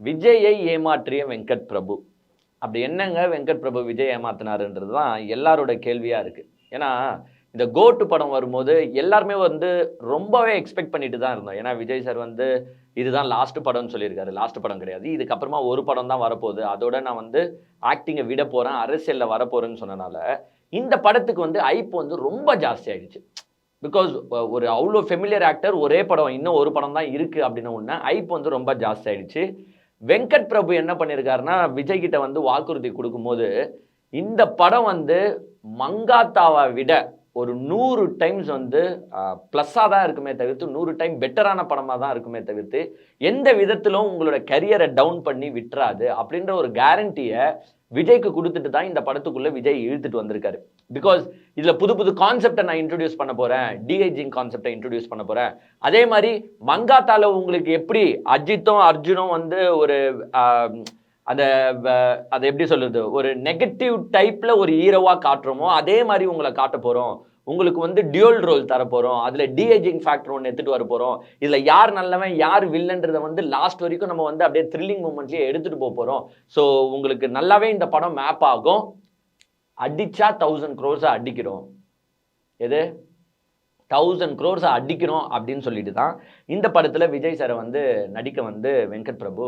விஜயை ஏமாற்றிய வெங்கட் பிரபு. அப்படி என்னங்க வெங்கட் பிரபு விஜய் ஏமாத்தினாருன்றது தான் எல்லாரோட கேள்வியாக இருக்குது ஏன்னா இந்த கோட்டு படம் வரும்போது எல்லாருமே வந்து ரொம்பவே எக்ஸ்பெக்ட் பண்ணிட்டு தான் இருந்தோம். ஏன்னா விஜய் சார் வந்து இதுதான் லாஸ்ட் படம்னு சொல்லியிருக்காரு. லாஸ்ட் படம் கிடையாது. இதுக்கப்புறமா ஒரு படம் தான் வரப்போகுது. அதோட நான் வந்து ஆக்டிங்கை விட போகிறேன் அரசியலில் வரப்போகிறேன்னு சொன்னனால இந்த படத்துக்கு வந்து ஐப் வந்து ரொம்ப ஜாஸ்தி ஆயிடுச்சு. பிகாஸ் ஒரு அவ்வளோ ஃபெமிலியர் ஆக்டர் ஒரே படம் இன்னும் ஒரு படம் தான் இருக்குது அப்படின்னு ஒன்று ஐப் வந்து ரொம்ப ஜாஸ்தி ஆயிடுச்சு. வெங்கட் பிரபு என்ன பண்ணியிருக்காருன்னா விஜய் கிட்ட வந்து வாக்குறுதி கொடுக்கும்போது இந்த படம் வந்து மங்காத்தாவை விட ஒரு நூறு டைம்ஸ் வந்து ப்ளஸ்ஸாக தான் இருக்குமே தவிர்த்து நூறு டைம் பெட்டரான படமாக தான் இருக்குமே தவிர்த்து எந்த விதத்திலும் உங்களோட கரியரை டவுன் பண்ணி விட்டுறாது அப்படின்ற ஒரு கேரண்டியை விஜய்க்கு கொடுத்துட்டு தான் இந்த படத்துக்குள்ளே விஜய் இழுத்துட்டு வந்திருக்காரு. பிகாஸ் இதில் புது புது கான்செப்டை நான் இன்ட்ரடியூஸ் பண்ண போகிறேன் டிஐஜிங் கான்செப்டை இன்ட்ரடியூஸ் பண்ண போகிறேன் அதே மாதிரி மங்காத்தால உங்களுக்கு எப்படி அஜித்தும் அர்ஜுனும் வந்து ஒரு ஆஹ், அந்த அதை எப்படி சொல்றது? ஒரு நெகட்டிவ் டைப்ல ஒரு ஹீரோவா காட்டுறோமோ அதே மாதிரி உங்களை காட்ட போறோம். உங்களுக்கு வந்து டியூல் ரோல் தரப்போகிறோம் அதில் டிஏஜிங் ஃபேக்டர் ஒன்று எடுத்துகிட்டு வர போகிறோம் இதில் யார் நல்லவன் யார் வில்லன்றதை வந்து லாஸ்ட் வரைக்கும் நம்ம வந்து அப்படியே த்ரில்லிங் மூமெண்ட்லேயே எடுத்துகிட்டு போக போகிறோம் ஸோ உங்களுக்கு நல்லாவே இந்த படம் மேப் ஆகும். அடித்தா தௌசண்ட் க்ரோர்ஸை அடிக்கிறோம். எது? தௌசண்ட் க்ரோர்ஸை அடிக்கிறோம் அப்படின்னு சொல்லிட்டு தான் இந்த படத்தில் விஜய் சாரை வந்து நடிக்க வந்து வெங்கட் பிரபு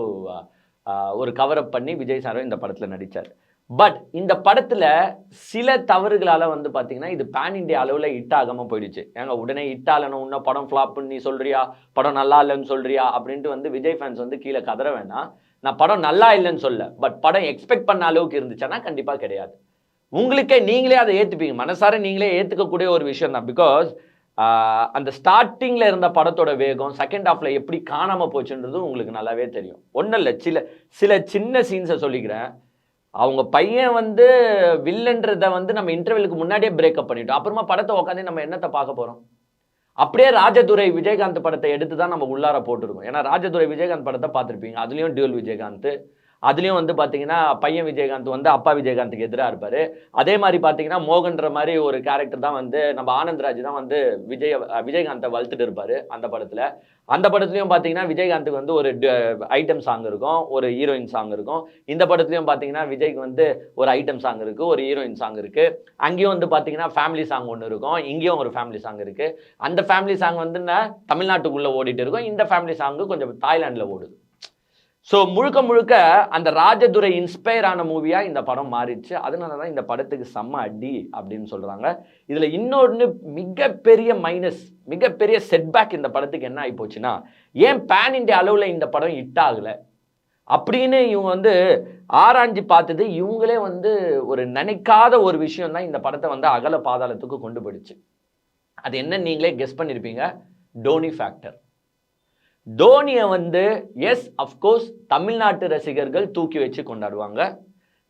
ஒரு கவர் ஒரு பண்ணி விஜய் சாரும் இந்த படத்தில் நடித்தார் பட் இந்த படத்தில் சில தவறுகளால் வந்து பார்த்தீங்கன்னா இது பேன் இண்டியா அளவில் ஹிட் ஆகாமல் போயிடுச்சு. ஏங்க உடனே ஹிட் ஆகலன்னு உன்ன படம் ஃப்ளாப்னு நீ சொல்றியா? படம் நல்லா இல்லைன்னு சொல்றியா? அப்படின்ட்டு வந்து விஜய் ஃபேன்ஸ் வந்து கீழே கதற வேணாம். நான் படம் நல்லா இல்லைன்னு சொல்ல பட் படம் எக்ஸ்பெக்ட் பண்ண அளவுக்கு இருந்துச்சுன்னா கண்டிப்பாக கிடையாது. உங்களுக்கே நீங்களே அதை ஏற்றுப்பீங்க மனசார நீங்களே ஏற்றுக்கக்கூடிய ஒரு விஷயம் தான். பிகாஸ் அந்த ஸ்டார்டிங்கில் இருந்த படத்தோட வேகம் செகண்ட் ஹாஃப்ல எப்படி காணாமல் போச்சுன்றது உங்களுக்கு நல்லாவே தெரியும். ஒன்றும் இல்லை. சில சில சின்ன சீன்ஸை சொல்லிக்கிறேன். அவங்க பையன் வந்து வில்லன்றதை வந்து நம்ம இன்டர்வெலுக்கு முன்னாடியே பிரேக்கப் பண்ணிட்டோம். அப்புறமா படத்தை உட்காந்து நம்ம என்னத்தை பார்க்க போகிறோம் அப்படியே ராஜதுரை விஜயகாந்த் படத்தை எடுத்து தான் நம்ம உள்ளார போட்டிருக்கோம். ஏன்னா ராஜதுரை விஜயகாந்த் படத்தை பார்த்துருப்பீங்க. அதுலேயும் டியூல் விஜயகாந்த். அதுலேயும் வந்து பார்த்தீங்கன்னா பையன் விஜயகாந்த் வந்து அப்பா விஜயகாந்துக்கு எதிராக இருப்பார். அதே மாதிரி பார்த்தீங்கன்னா மோகன்ற மாதிரி ஒரு கேரக்டர் தான் வந்து நம்ம ஆனந்த்ராஜ் தான் வந்து விஜய் விஜயகாந்தை வளர்த்துட்டு இருப்பார் அந்த படத்தில். அந்த படத்துலையும் பார்த்தீங்கன்னா விஜயகாந்துக்கு வந்து ஒரு ஐட்டம் சாங் இருக்கும் ஒரு ஹீரோயின் சாங் இருக்கும். இந்த படத்துலையும் பார்த்தீங்கன்னா விஜய்க்கு வந்து ஒரு ஐட்டம் சாங் இருக்குது ஒரு ஹீரோயின் சாங் இருக்குது அங்கேயும் வந்து பார்த்தீங்கன்னா ஃபேமிலி சாங் ஒன்று இருக்கும் இங்கேயும் ஒரு ஃபேமிலி சாங் இருக்குது அந்த ஃபேமிலி சாங் வந்து தமிழ்நாட்டுக்குள்ளே ஓடிட்டு இருக்கும் இந்த ஃபேமிலி சாங்கு கொஞ்சம் தாய்லாண்டில் ஓடுது. ஸோ முழுக்க முழுக்க அந்த ராஜதுரை இன்ஸ்பயர் ஆன மூவியாக இந்த படம் மாறிடுச்சு. அதனால தான் இந்த படத்துக்கு செம்ம அடி அப்படின்னு சொல்கிறாங்க இதில் இன்னொன்று மிகப்பெரிய மைனஸ் மிகப்பெரிய செட்பேக் இந்த படத்துக்கு என்ன ஆகி போச்சுன்னா ஏன் பேன் இண்டியா அளவில் இந்த படம் ஹிட் ஆகலை? அப்படின்னு இவங்க வந்து ஆராய்ஞ்சு பார்த்தது இவங்களே வந்து ஒரு நினைக்காத ஒரு விஷயம் தான் இந்த படத்தை வந்து அகல பாதாளத்துக்கு கொண்டு போயிடுச்சு. அது என்ன நீங்களே கெஸ் பண்ணியிருப்பீங்க டோனி ஃபேக்டர் தோனியை வந்து எஸ் அஃப்கோர்ஸ் தமிழ்நாட்டு ரசிகர்கள் தூக்கி வச்சு கொண்டாடுவாங்க.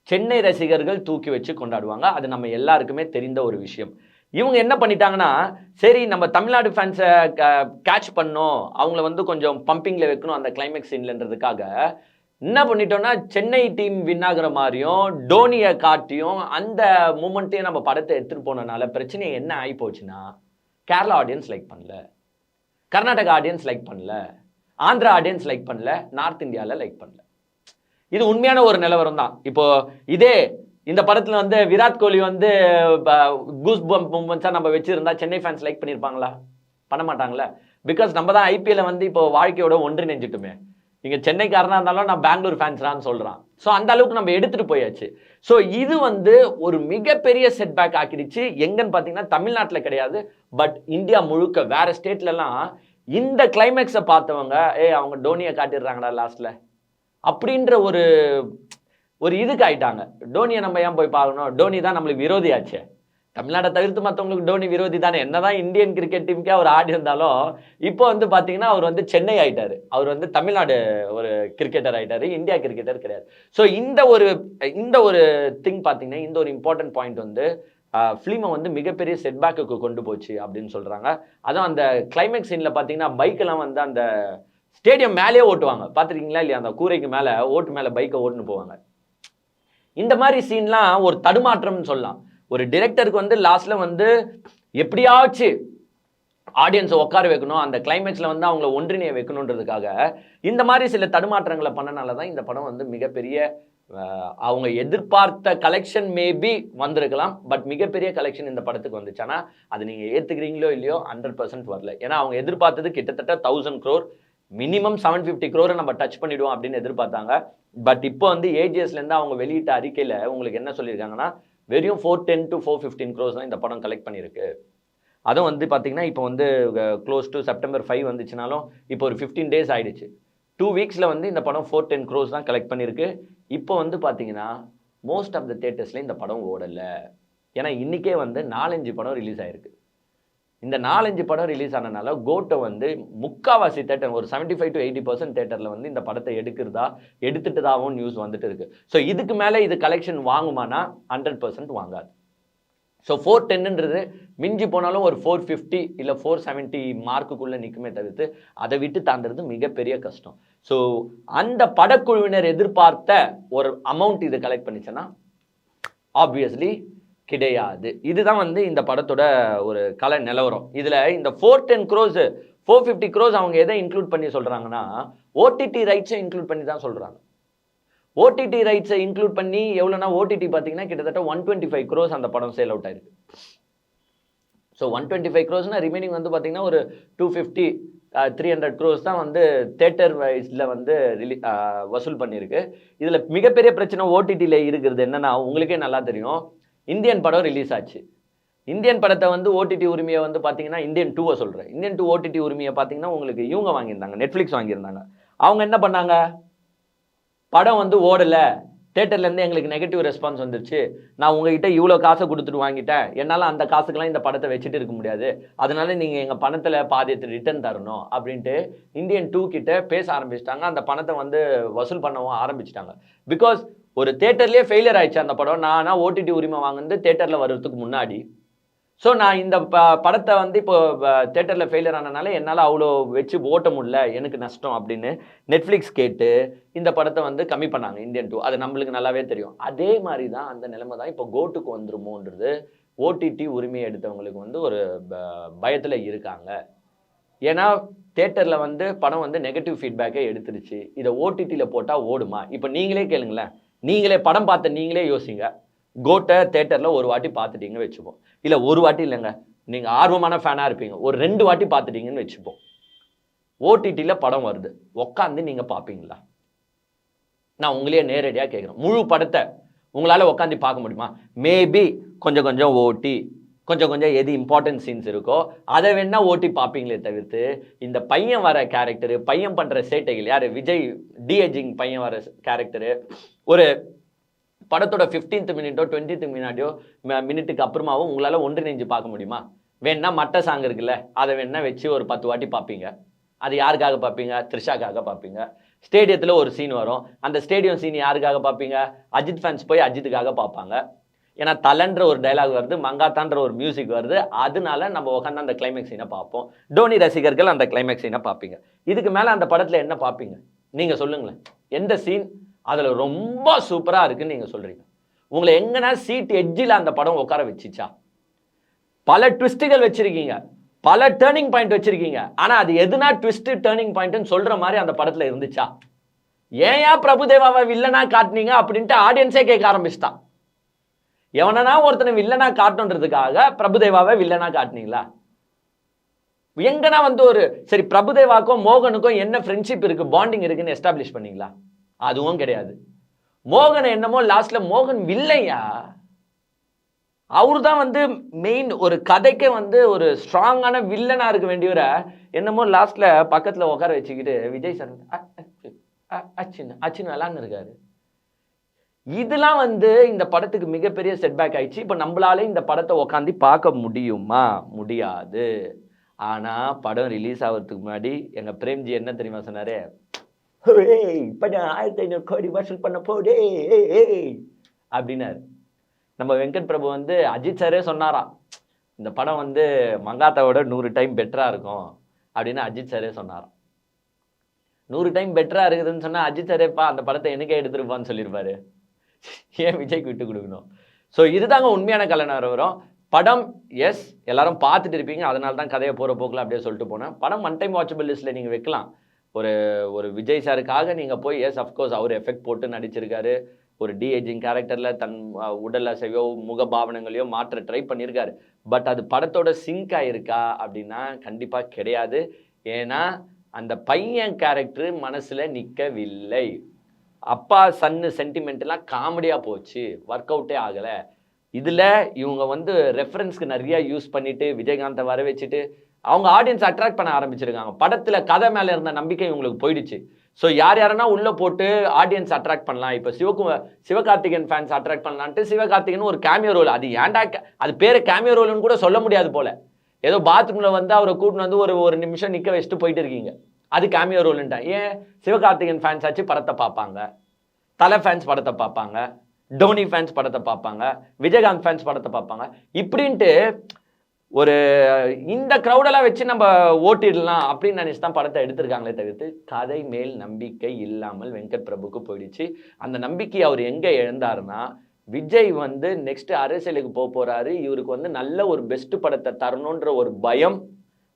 சென்னை ரசிகர்கள் தூக்கி வச்சு கொண்டாடுவாங்க. அது நம்ம எல்லாருக்குமே தெரிந்த ஒரு விஷயம். இவங்க என்ன பண்ணிட்டாங்கன்னா சரி நம்ம தமிழ்நாடு ஃபேன்ஸை கேட்ச் பண்ணோம். அவங்கள வந்து கொஞ்சம் பம்பிங்கில் வைக்கணும் அந்த கிளைமேக்ஸ் சீன்லன்றதுக்காக என்ன பண்ணிட்டோம்னா சென்னை டீம் வின் ஆகுற மாதிரியும் டோனியை காட்டியும் அந்த மூமெண்ட்டையும் நம்ம படத்தை எடுத்துகிட்டு போனனால பிரச்சனை என்ன ஆகி போச்சுன்னா கேரளா ஆடியன்ஸ் லைக் பண்ணல. கர்நாடகா ஆடியன்ஸ் லைக் பண்ணல. ஆந்திரா ஆடியன்ஸ் லைக் பண்ணல நார்த் இந்தியாவில் லைக் பண்ணல. இது உண்மையான ஒரு நிலவரம் தான் இப்போ இதே இந்த படத்தில் வந்து விராட் கோலி வந்து கூஸ் பம்ப் நம்ம வச்சிருந்தா சென்னை ஃபேன்ஸ் லைக் பண்ணியிருப்பாங்களா பண்ண மாட்டாங்களே? பிகாஸ் நம்ம தான் ஐபிஎல்ல வந்து இப்போ வாழ்க்கையோட ஒன்றிணைஞ்சிட்டுமே இங்கே சென்னைக்காரனாக இருந்தாலும் நான் பெங்களூர் ஃபேன்ஸ்ரான்னு சொல்கிறான் ஸோ அந்த அளவுக்கு நம்ம எடுத்துகிட்டு போயாச்சு. ஸோ இது வந்து ஒரு மிகப்பெரிய செட்பேக் ஆக்கிடுச்சு. எங்கன்னு பார்த்தீங்கன்னா தமிழ்நாட்டில் கிடையாது. பட் இந்தியா முழுக்க வேறு ஸ்டேட்லலாம் இந்த கிளைமேக்ஸை பார்த்தவங்க ஏய் அவங்க டோனியை காட்டிடுறாங்கடா லாஸ்ட்ல அப்படின்ற ஒரு ஒரு இதுக்கு ஆயிட்டாங்க. டோனியை நம்ம ஏன் போய் பார்க்கணும்? டோனி தான் நம்மளுக்கு விரோதியாச்சே. தமிழ்நாட்டை தவிர்த்து மற்றவங்களுக்கு டோனி விரோதி தானே? என்னதான் இந்தியன் கிரிக்கெட் டீமுக்கே அவர் ஆடி இருந்தாலும் இப்போ வந்து பார்த்தீங்கன்னா அவர் வந்து சென்னை ஆயிட்டாரு. அவர் வந்து தமிழ்நாடு ஒரு கிரிக்கெட்டர் ஆயிட்டாரு இந்தியா கிரிக்கெட்டர் கிடையாது. ஸோ இந்த ஒரு இந்த ஒரு திங் பார்த்தீங்கன்னா இந்த ஒரு இம்பார்ட்டன்ட் பாயிண்ட் வந்து ஃபிலிமை வந்து மிகப்பெரிய செட்பேக்குக்கு கொண்டு போச்சு அப்படின்னு சொல்கிறாங்க அதுவும் அந்த கிளைமேக்ஸ் சீனில் பார்த்தீங்கன்னா பைக்கெல்லாம் வந்து அந்த ஸ்டேடியம் மேலேயே ஓட்டுவாங்க. பார்த்துருக்கீங்களா இல்லையா? அந்த கூரைக்கு மேலே ஓட்டு மேலே பைக்கை ஓட்டுன்னு போவாங்க. இந்த மாதிரி சீன்லாம் ஒரு தடுமாற்றம்னு சொல்லலாம். ஒரு டிரெக்டருக்கு வந்து லாஸ்ட்ல வந்து எப்படியாச்சு ஆடியன்ஸை உட்கார வைக்கணும் அந்த கிளைமேக்ஸில் வந்து அவங்கள ஒன்றிணைய வைக்கணுன்றதுக்காக இந்த மாதிரி சில தடுமாற்றங்களை பண்ணனால தான் இந்த படம் வந்து மிகப்பெரிய அவங்க எதிர்பார்த்த கலெக்ஷன் மேபி வந்திருக்கலாம் பட் மிகப்பெரிய கலெக்ஷன் இந்த படத்துக்கு வந்துச்சு. ஆனால் அது நீங்கள் ஏற்றுக்கிறீங்களோ இல்லையோ ஹண்ட்ரட் பர்சன்ட் வரல. ஏன்னா அவங்க எதிர்பார்த்தது கிட்டத்தட்ட thousand crore minimum seven fifty க்ரோரை நம்ம டச் பண்ணிவிடுவோம் அப்படின்னு எதிர்பார்த்தாங்க. பட் இப்போ வந்து ஏஜிஎஸ்லேருந்து அவங்க வெளியிட்ட அறிக்கையில் உங்களுக்கு என்ன சொல்லியிருக்காங்கன்னா வெறும் four ten to four fifteen crores தான் இந்த படம் கலெக்ட் பண்ணியிருக்கு. அதுவும் வந்து பார்த்தீங்கன்னா இப்போ வந்து க்ளோஸ் டு செப்டம்பர் ஃபைவ் வந்துச்சுனாலும் இப்போ ஒரு ஃபிஃப்டீன் டேஸ் ஆகிடுச்சு டூ வீக்ஸில் வந்து இந்த படம் ஃபோர் டென் க்ரோஸ் தான் கலெக்ட் பண்ணியிருக்கு. இப்போ வந்து பார்த்தீங்கன்னா மோஸ்ட் ஆஃப் த தேட்டர்ஸில் இந்த படம் ஓடலை. ஏன்னா இன்றைக்கே வந்து நாலஞ்சு படம் ரிலீஸ் ஆகிருக்கு இந்த நாலஞ்சு படம் ரிலீஸ் ஆனனால கோட்டை வந்து முக்காவாசி தேட்டர் ஒரு 75 ஃபைவ் டு எயிட்டி பர்சன்ட் தேட்டரில் வந்து இந்த படத்தை எடுக்கிறதா எடுத்துட்டதாகவும் நியூஸ் வந்துட்டு இருக்குது ஸோ இதுக்கு மேலே இது கலெக்ஷன் வாங்குமானா ஹண்ட்ரட் பர்சன்ட் வாங்காது. ஸோ ஃபோர் டென்னுன்றது மிஞ்சி போனாலும் ஒரு ஃபோர் ஃபிஃப்டி இல்லை ஃபோர் செவன்ட்டி மார்க்குக்குள்ளே நிற்குமே தவிர்த்து அதை விட்டு தாண்டுறது மிகப்பெரிய கஷ்டம். ஸோ அந்த படக்குழுவினர் எதிர்பார்த்த ஒரு அமௌண்ட் இது கலெக்ட் பண்ணிச்சுன்னா ஆப்வியஸ்லி கிடையாது. இதுதான் வந்து இந்த படத்தோட ஒரு கலை நிலவரம். இதில் இந்த four ten crores four fifty crores அவங்க எதை இன்க்ளூட் பண்ணி சொல்கிறாங்கன்னா ஓடிடி ரைட்ஸை இன்க்ளூட் பண்ணி தான் சொல்கிறாங்க ஓடிடி ரைட்ஸை இன்க்ளூட் பண்ணி எவ்வளோனா ஓடிடி பார்த்தீங்கன்னா கிட்டத்தட்ட ஒன் டுவெண்ட்டி ஃபைவ் க்ரோஸ் அந்த படம் சேல் அவுட் ஆயிருக்கு. ஸோ ஒன் டுவெண்ட்டி ஃபைவ் க்ரோஸ்னால் ரிமைனிங் வந்து பார்த்தீங்கன்னா ஒரு two fifty three hundred crores தான் வந்து தேட்டர் வைஸில் வந்து ரிலீ வசூல் பண்ணியிருக்கு. இதில் மிகப்பெரிய பிரச்சனை ஓடிடியில் இருக்கிறது என்னென்னா உங்களுக்கே நல்லா தெரியும் இந்தியன் படம் ரிலீஸ் ஆச்சு. இந்தியன் படத்தை வந்து ஓடிடி உரிமையை வந்து பார்த்தீங்கன்னா இந்தியன் டூவை சொல்கிறேன் இந்தியன் டூ ஓடிடி உரிமையை பார்த்தீங்கன்னா உங்களுக்கு இவங்க வாங்கியிருந்தாங்க நெட்ஃப்ளிக்ஸ் வாங்கியிருந்தாங்க. அவங்க என்ன பண்ணாங்க? படம் வந்து ஓடலை. தேட்டர்லேருந்து எங்களுக்கு நெகட்டிவ் ரெஸ்பான்ஸ் வந்துருச்சு. நான் உங்ககிட்ட இவ்வளோ காசை கொடுத்துட்டு வாங்கிட்டேன். என்னால் அந்த காசுக்கெல்லாம் இந்த படத்தை வச்சுட்டு இருக்க முடியாது. அதனால நீங்கள் எங்கள் பணத்தில் பாதியத்தை ரிட்டர்ன் தரணும் அப்படின்ட்டு இந்தியன் டூ கிட்ட பேச ஆரம்பிச்சிட்டாங்க. அந்த பணத்தை வந்து வசூல் பண்ணவும் ஆரம்பிச்சிட்டாங்க. பிகாஸ் ஒரு தேட்டர்லேயே ஃபெயிலியர் ஆயிடுச்சு அந்த படம். நான் ஓடிடி உரிமை வாங்குனது தேட்டரில் வர்றதுக்கு முன்னாடி. ஸோ நான் இந்த ப படத்தை வந்து இப்போ தேட்டரில் ஃபெயிலியர் ஆனனால என்னால் அவ்வளோ வச்சு ஓட்ட முடியல. எனக்கு நஷ்டம் அப்படின்னு நெட்ஃப்ளிக்ஸ் கேட்டு இந்த படத்தை வந்து கம்மி பண்ணாங்க இந்தியன் டூ அது நம்மளுக்கு நல்லாவே தெரியும். அதே மாதிரி தான் அந்த நிலைமை தான் இப்போ கோட்டுக்கு வந்துருமோன்றது ஓடிடி உரிமையை எடுத்தவங்களுக்கு வந்து ஒரு பயத்தில் இருக்காங்க. ஏன்னா தேட்டரில் வந்து படம் வந்து நெகட்டிவ் ஃபீட்பேக்கே எடுத்துருச்சு. இதை ஓடிடியில் போட்டால் ஓடுமா? இப்போ நீங்களே கேளுங்களேன். நீங்களே படம் பார்த்த நீங்களே யோசிங்க. கோட்டை தேட்டரில் ஒரு வாட்டி பார்த்துட்டீங்கன்னு வச்சுப்போம். இல்லை ஒரு வாட்டி இல்லைங்க. நீங்கள் ஆர்வமான ஃபேனாக இருப்பீங்க. ஒரு ரெண்டு வாட்டி பார்த்துட்டீங்கன்னு வச்சுப்போம். ஓடிடியில் படம் வருது. உக்காந்து நீங்கள் பார்ப்பீங்களா? நான் உங்களையே நேரடியாக கேட்குறேன். முழு படத்தை உங்களால் உட்காந்து பார்க்க முடியுமா? மேபி கொஞ்சம் கொஞ்சம் ஓட்டி கொஞ்சம் கொஞ்சம் எது இம்பார்ட்டன்ட் சீன்ஸ் இருக்கோ அதை வேணால் ஓட்டி பார்ப்பீங்களே தவிர்த்து இந்த பையன் வர கேரக்டரு பையன் பண்ணுற சேட்டைகள் யார்? விஜய் டிஏஜிங் பையன் வர கேரக்டரு ஒரு படத்தோட ஃபிஃப்டீன்த் மினிட்டோ டுவெண்ட்டித் மினிட்டோ மினிட்டுக்கு அப்புறமாவும் உங்களால் ஒன்றிணைஞ்சு பார்க்க முடியுமா? வேணா மட்ட சாங் இருக்குல்ல அதை வேணா வச்சு ஒரு பத்து வாட்டி பார்ப்பீங்க. அது யாருக்காக பார்ப்பீங்க? த்ரிஷாக்காக பார்ப்பீங்க. ஸ்டேடியத்தில் ஒரு சீன் வரும். அந்த ஸ்டேடியம் சீன் யாருக்காக பார்ப்பீங்க? அஜித் ஃபேன்ஸ் போய் அஜித்துக்காக பார்ப்பாங்க. ஏன்னா தலன்ற ஒரு டைலாக் வருது மங்காத்தான்ற ஒரு மியூசிக் வருது. அதனால நம்ம உட்காந்து அந்த கிளைமேக்ஸ் சீனை பார்ப்போம். டோனி ரசிகர்கள் அந்த கிளைமேக்ஸ் சீனை பார்ப்பீங்க. இதுக்கு மேலே அந்த படத்தில் என்ன பார்ப்பீங்க? நீங்கள் சொல்லுங்களேன். எந்த சீன் அதில் ரொம்ப சூப்பராக இருக்குன்னு நீங்கள் சொல்கிறீங்க உங்களை எங்கன்னா சீட் எட்ஜில் அந்த படம் உட்கார வச்சிச்சா? பல ட்விஸ்ட்டுகள் வச்சுருக்கீங்க. பல டேர்னிங் பாயிண்ட் வச்சுருக்கீங்க. ஆனால் அது எதுனா ட்விஸ்ட்டு டேர்னிங் பாயிண்ட்னு சொல்கிற மாதிரி அந்த படத்தில் இருந்துச்சா? ஏன் பிரபுதேவாவை வில்லனா காட்டுனீங்க அப்படின்ட்டு ஆடியன்ஸே கேட்க ஆரம்பிச்சிட்டான் எவனனா ஒருத்தனை வில்லனா காட்டணுன்றதுக்காக பிரபுதேவாவை வில்லனா காட்டுனீங்களா? எங்கன்னா வந்து ஒரு சரி பிரபுதேவாக்கும் மோகனுக்கும் என்ன ஃப்ரெண்ட்ஷிப் இருக்குது பாண்டிங் இருக்குன்னு எஸ்டாப்ளிஷ் பண்ணீங்களா? அதுவும் கிடையாது. மோகன் என்னமோ லாஸ்ட்ல மோகன் வில்லையா? அவரு தான் வந்து மெயின் ஒரு கதைக்கே வந்து ஒரு ஸ்ட்ராங்கான வில்லனா இருக்க வேண்டியவரை? என்னமோ லாஸ்ட்ல பக்கத்துல உட்கார வச்சுக்கிட்டு விஜய் சார் அச்சின் அச்சின் அ- இருக்காரு. இதெல்லாம் வந்து இந்த படத்துக்கு மிகப்பெரிய செட்பேக் ஆயிடுச்சு. இப்போ நம்மளால இந்த படத்தை உட்காந்து பார்க்க முடியுமா? முடியாது. ஆனா படம் ரிலீஸ் ஆகிறதுக்கு முன்னாடி எங்க பிரேம்ஜி என்ன தெரியுமா சொன்னாரு? இப்போ படம் ஆயிரத்தி ஐநூறு கோடி வசூல் பண்ண போடே அப்படின்னாரு. நம்ம வெங்கட் பிரபு வந்து அஜித் சாரே சொன்னாராம் இந்த படம் வந்து மங்காத்தாவோட நூறு டைம் பெட்டராக இருக்கும் அப்படின்னு அஜித் சாரே சொன்னாராம் நூறு டைம் பெட்டராக இருக்குதுன்னு சொன்னால் அஜித் சாரேப்பா அந்த படத்தை எனக்கே எடுத்துருப்பான்னு சொல்லியிருப்பாரு ஏன் விஜய்க்கு விட்டு கொடுக்கணும்? ஸோ இதுதாங்க உண்மையான கலைஞர் நிலவரம் படம் எஸ் எல்லாரும் பார்த்துட்டு இருப்பீங்க. அதனால தான் கதையை போகிற போக்கில் அப்படியே சொல்லிட்டு போனேன். படம் ஒன் டைம் வாட்சபிள் லிஸ்ட்டில் நீங்கள் வைக்கலாம். ஒரு ஒரு விஜய் சாருக்காக நீங்கள் போய் எஸ் அஃப்கோர்ஸ் அவர் எஃபெக்ட் போட்டு நடிச்சிருக்காரு. ஒரு டிஏஜிங் கேரக்டரில் தன் உடல் அசைவோ முக பாவனங்களையோ மாற்ற ட்ரை பண்ணியிருக்காரு பட் அது படத்தோட சிங்க் ஆகிருக்கா அப்படின்னா கண்டிப்பாக கிடையாது. ஏன்னா அந்த பையன் கேரக்டர் மனசில் நிற்கவில்லை அப்பா சன்னு சென்டிமெண்ட்லாம் காமெடியாக போச்சு. ஒர்க் அவுட்டே ஆகலை. இதில் இவங்க வந்து ரெஃபரன்ஸ்க்கு நிறையா யூஸ் பண்ணிவிட்டு விஜயகாந்தை வர வச்சுட்டு அவங்க ஆடியன்ஸ் அட்ராக்ட் பண்ண ஆரம்பிச்சிருக்காங்க. படத்தில் கதை மேலே இருந்த நம்பிக்கை இவங்களுக்கு போயிடுச்சு. ஸோ யார் யாருன்னா உள்ளே போட்டு ஆடியன்ஸ் அட்ராக்ட் பண்ணலாம். இப்போ சிவகு சிவகார்த்திகேயன் ஃபேன்ஸ் அட்ராக்ட் பண்ணலான்ட்டு சிவகார்த்திகேயன் ஒரு கேமியோ ரோல் அது ஏன்டா அது பேர் கேமியோ ரோல்னு கூட சொல்ல முடியாது போல. ஏதோ பாத்ரூமில் வந்து அவரை கூட்டின்னு வந்து ஒரு ஒரு நிமிஷம் நிற்க வச்சுட்டு போயிட்டு இருக்கீங்க. அது கேமியோ ரோல்ன்ட்டேன் ஏன் சிவகார்த்திகேயன் ஃபேன்ஸ் ஆச்சு படத்தை பார்ப்பாங்க? தலை ஃபேன்ஸ் படத்தை பார்ப்பாங்க? டோனி ஃபேன்ஸ் படத்தை பார்ப்பாங்க? விஜயகாந்த் ஃபேன்ஸ் படத்தை பார்ப்பாங்க? இப்படின்ட்டு ஒரு இந்த க்ரௌடெல்லாம் வச்சு நம்ம ஓட்டிடலாம் அப்படின்னு நினச்சி தான் படத்தை எடுத்திருக்காங்களே தவிர்த்து கதை மேல் நம்பிக்கை இல்லாமல் வெங்கட் பிரபுக்கு போயிடுச்சு. அந்த நம்பிக்கை அவர் எங்கே இழந்தாருன்னா விஜய் வந்து நெக்ஸ்ட் அரசியலுக்கு போக போறாரு. இவருக்கு வந்து நல்ல ஒரு பெஸ்ட் படத்தை தரணுன்ற ஒரு பயம்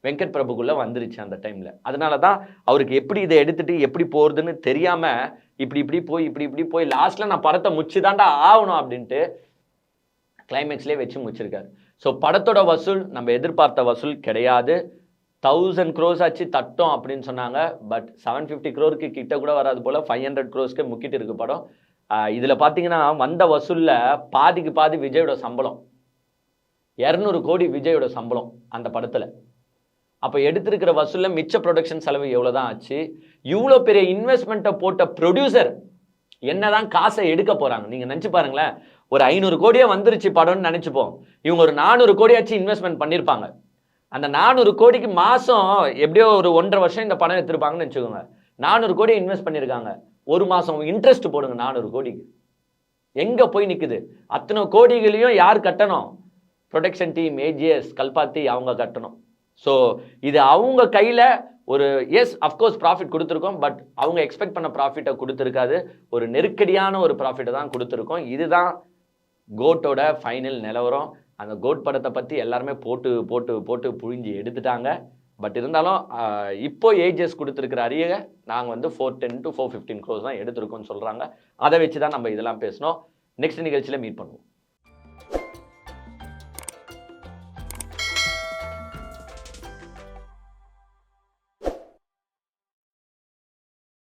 வெங்கட் பிரபுக்குள்ள வந்துருச்சு அந்த டைம்ல அதனால தான் அவருக்கு எப்படி இதை எடுத்துட்டு எப்படி போறதுன்னு தெரியாம இப்படி இப்படி போய் இப்படி இப்படி போய் லாஸ்ட்ல நான் படத்தை முச்சுதாண்டா ஆகணும் அப்படின்ட்டு கிளைமேக்ஸ்லேயே வச்சு முடிச்சிருக்காரு. ஸோ படத்தோட வசூல் நம்ம எதிர்பார்த்த வசூல் கிடையாது. தௌசண்ட் க்ரோஸ் ஆச்சு தட்டம் அப்படின்னு சொன்னாங்க. பட் செவன் ஃபிஃப்டி க்ரோருக்கு கிட்ட கூட வராது போல் ஃபைவ் ஹண்ட்ரட் க்ரோஸ்க்கு முக்கிட்டு இருக்கு படம். இதில் பார்த்தீங்கன்னா வந்த வசூலில் பாதிக்கு பாதி விஜயோட சம்பளம். இரநூறு கோடி விஜயோட சம்பளம் அந்த படத்தில். அப்போ எடுத்திருக்கிற வசூலில் மிச்ச ப்ரொடக்ஷன் செலவு எவ்வளோ தான் ஆச்சு? இவ்வளோ பெரிய இன்வெஸ்ட்மெண்ட்டை போட்ட ப்ரொடியூசர் என்னதான் காசை எடுக்க போகிறாங்க நீங்கள் நினச்சி பாருங்களேன். ஒரு ஐநூறு கோடியே வந்துருச்சு படம்னு நினச்சிப்போம். இவங்க ஒரு நானூறு கோடியாச்சும் இன்வெஸ்ட்மெண்ட் பண்ணியிருப்பாங்க அந்த நானூறு கோடிக்கு மாதம் எப்படியோ ஒரு ஒன்றரை வருஷம் இந்த படம் எடுத்திருப்பாங்கன்னு வச்சுக்கோங்க. நானூறு கோடி இன்வெஸ்ட் பண்ணியிருக்காங்க ஒரு மாதம் இன்ட்ரெஸ்ட் போடுங்க நானூறு கோடிக்கு. எங்கே போய் நிற்குது அத்தனை கோடிகளையும் யார் கட்டணும்? ப்ரொடெக்ஷன் டீம் ஏஜிஎஸ் கல்பாத்தி அவங்க கட்டணும். ஸோ இது அவங்க கையில் ஒரு எஸ் அஃப்கோர்ஸ் ப்ராஃபிட் கொடுத்துருக்கோம் பட் அவங்க எக்ஸ்பெக்ட் பண்ண ப்ராஃபிட்டை கொடுத்துருக்காது. ஒரு நெருக்கடியான ஒரு ப்ராஃபிட்டை தான் கொடுத்துருக்கோம். இதுதான் கோட்டோட ஃபைனல் நிலவரம் அந்த கோட் படத்தை பற்றி எல்லாருமே போட்டு போட்டு போட்டு புழிஞ்சு எடுத்துட்டாங்க. பட் இருந்தாலும் இப்போ ஏஜஸ் கொடுத்துருக்கிற அறிய நாங்கள் வந்து four ten to four fifteen crores தான் எடுத்திருக்கோம்னு சொல்கிறாங்க அதை வச்சு தான் நம்ம இதெல்லாம் பேசினோம். நெக்ஸ்ட் நிகழ்ச்சியில் மீட் பண்ணுவோம்.